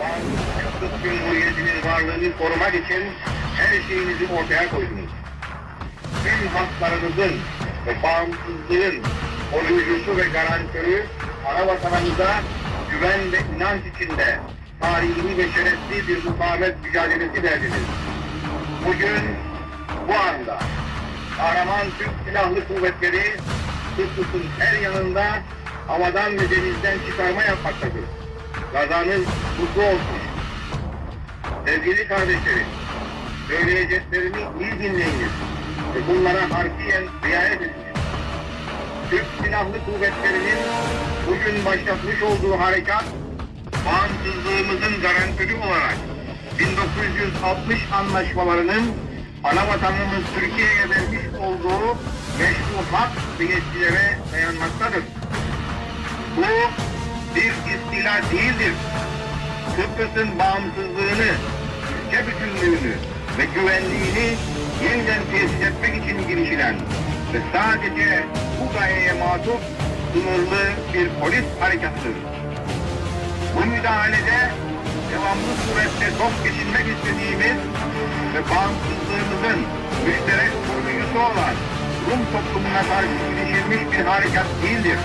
Bağımsız Cumhuriyeti'nin varlığını korumak için her şeyinizi ortaya koydunuz. Tüm haklarınızın ve bağımsızlığın koruyucusu ve garantörü ana vatanımıza güven ve inanç içinde tarihini ve şerefli bir mukavemet mücadelesi verdiniz. Bugün bu anda kahraman Türk Silahlı Kuvvetleri Kıbrıs'ın her yanında havadan ve denizden çıkarma yapmaktadır. Kazanız mutlu olsun. Sevgili kardeşlerim, söyleyeceklerimi iyi dinleyiniz ve bunlara harfiyen riayet ediniz. Türk Silahlı Kuvvetleri'nin bugün başlatmış olduğu harekat, bağımsızlığımızın garantörü olarak 1960 anlaşmalarının ana vatanımız Türkiye'ye vermiş olduğu meşru hak ve yetkilere dayanmaktadır. Bu bir istila değildir. Kıbrıs'ın bağımsızlığını, ülke bütünlüğünü ve güvenliğini yeniden tesis etmek için girişilen ve sadece bu gayeye matuf sınırlı bir polis harekatıdır. Bu müdahalede devamlı surette top geçirmek istediğimiz ve bağımsızlığımızın müşterek koruyucusu olan Rum toplumuna karşı girişilmiş bir harekat değildir.